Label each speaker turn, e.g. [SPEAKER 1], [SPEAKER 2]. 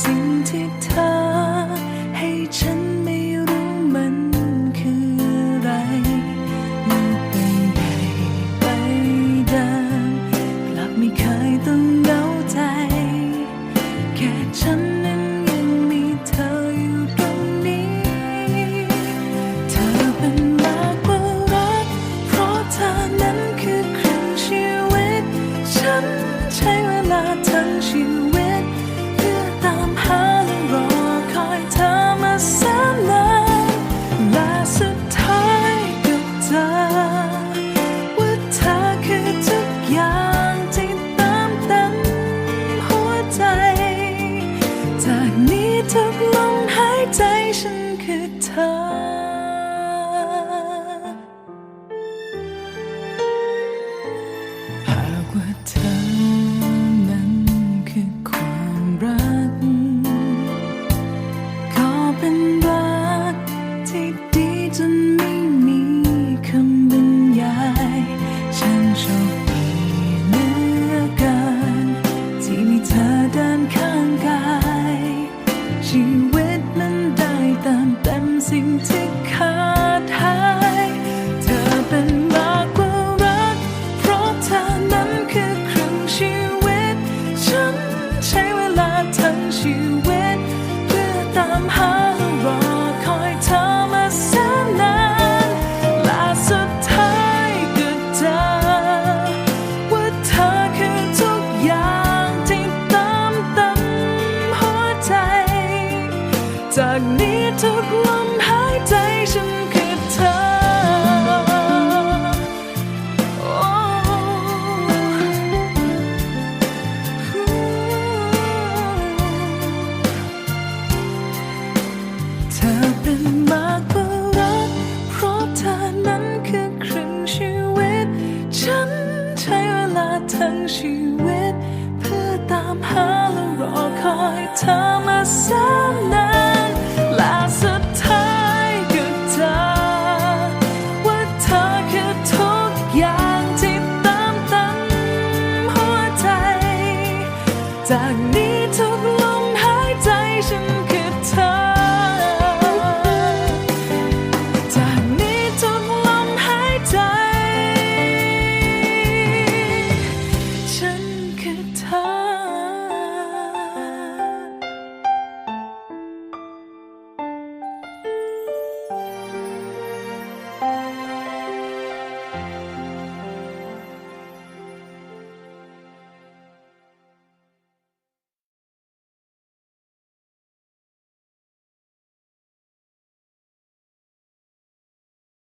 [SPEAKER 1] สิ่งที่เธอ dancing together. เธมาแสนนานและสุดท้ายก็เธอว่าเธอคือทุกอย่างที่ติมเต็มหัวใจ จากนี้ทุกลมหายใจฉัน